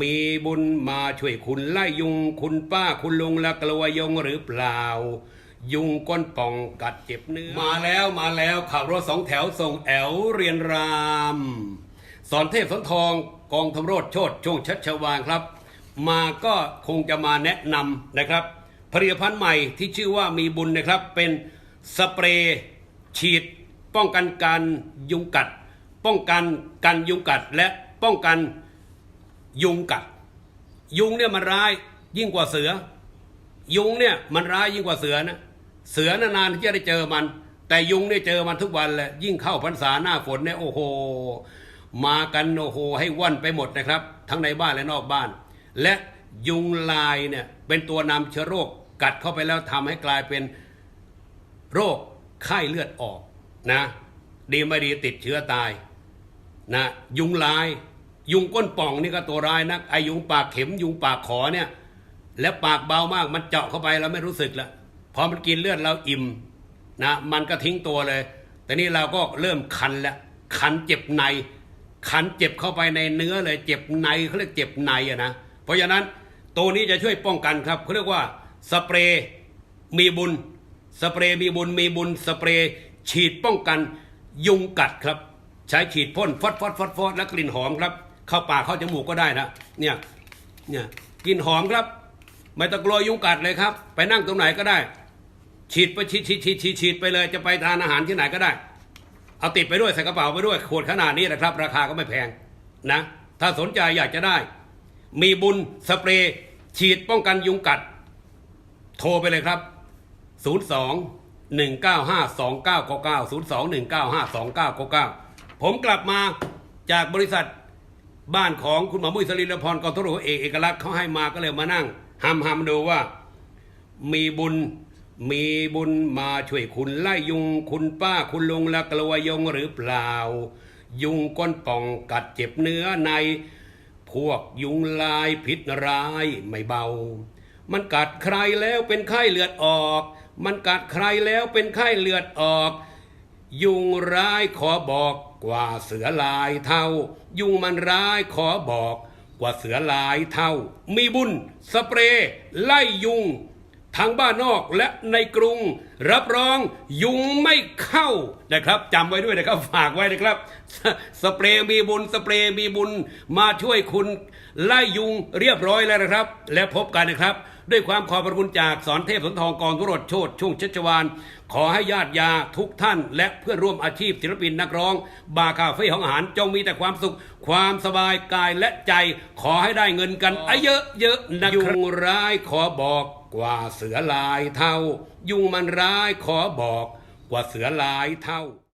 มีบุญมาช่วยคุณไล่ยุงคุณป้าคุณลุงและกลัวยงหรือเปล่า ยุงก้นป่องกัดเจ็บเนื้อ มาแล้วมาแล้วขับรถสองแถวส่งแอวเรียนราม สอนเทพสนทองกองทำรวจโชดช่วงชัดชวานครับ มาก็คงจะมาแนะนำนะครับ ผลิตภัณฑ์ใหม่ที่ชื่อว่ามีบุญนะครับ เป็นสเปรย์ฉีด ป้องกันการยุงกัด ป้องกันการยุงกัดและป้องกัน ยุงกัด ยุงเนี่ยมันร้ายยิ่งกว่าเสือ ยุงเนี่ยมันร้ายยิ่งกว่าเสือนะเสือนานๆที่จะได้เจอมัน แต่ยุงเนี่ยเจอมันทุกวันแหละยิ่งเข้าพรรษาหน้าฝนเนี่ยโอ้โห มากันโอ้โหให้ว่อนไปหมดนะครับ ทั้งในบ้านและนอกบ้าน และยุงลายเนี่ยเป็นตัวนำเชื้อโรคกัดเข้าไปแล้วทำให้กลายเป็นโรคไข้เลือดออกนะ ดีไม่ดีติดเชื้อตายนะยุงลาย ยุงก้นป่องนี่ก็ตัวร้ายนักไอยุงปากเข็มยุงปากขอเนี่ย แล้วปากเบามากมันเจาะเข้าไปเราไม่รู้สึกละพอมันกินเลือดเราอิ่มนะมันก็ทิ้งตัวเลย แต่นี่เราก็เริ่มคันแล้วคันเจ็บใน คันเจ็บเข้าไปในเนื้อเลย เจ็บในเขาเรียกเจ็บในอะนะเพราะฉะนั้นตัวนี้จะช่วยป้องกันครับเขาเรียกว่าสเปรย์มีบุญ สเปรย์มีบุญมีบุญสเปรย์ฉีดป้องกันยุงกัดครับ ใช้ฉีดพ่นฟอดฟอดฟอดฟอดและกลิ่นหอมครับ เข้าปากเข้าจมูกก็ได้นะเนี่ยเนี่ยกินหอมครับ ไม่ต้องกลัวยุงกัดเลยครับ ไปนั่งตรงไหนก็ได้ ฉีดไปฉีดฉีดฉีดฉีดฉีดไปเลยจะไปทานอาหารที่ไหนก็ได้ เอาติดไปด้วยใส่กระเป๋าไปด้วยขวดขนาดนี้นะครับ ราคาก็ไม่แพงนะ ถ้าสนใจอยากจะได้ มีบุญสเปรย์ฉีดป้องกันยุงกัด โทรไปเลยครับ 02 195 2999 02 195 2999 ผมกลับมาจากบริษัท บ้านของคุณหมอมุ้ยสลินพรกองทรวจเอกเอกลักษณ์เขาให้มาก็เลยมานั่งหำหำดูว่า มีบุญมีบุญมาช่วยคุณไล่ยุง คุณป้าคุณลุงและกลัวยุงหรือเปล่า ยุงก้นป่องกัดเจ็บเนื้อใน พวกยุงลายพิษร้ายไม่เบา มันกัดใครแล้วเป็นไข้เลือดออก มันกัดใครแล้วเป็นไข้เลือดออก ยุงร้ายขอบอก กว่าเสือลายเท่า ยุงมันร้ายขอบอก กว่าเสือลายเท่า มีบุญสเปรย์ไล่ยุง ทางบ้านนอกและในกรุง รับรองยุงไม่เข้านะครับจำไว้ด้วยนะครับฝากไว้นะครับสสเปรย์มีบุญสเปรย์มีบุญมาช่วยคุณไล่ยุงเรียบร้อยแล้วนะครับ และพบกันนะครับ ด้วยความขอบพระคุณจากสอนเทพสนทองกองทุรดโชดช่วงชัชวานขอให้ญาติยาทุกท่าน และเพื่อนร่วมอาชีพศิลปินนักร้อง บาร์คาเฟ่ของอาหารจงมีแต่ความสุข ความสบายกายและใจ ขอให้ได้เงินกันเยอะเยอะๆนะยุงร้ายขอบอก กว่าเสือลายเท่า ยุงมันร้ายขอบอกกว่าเสือลายเท่า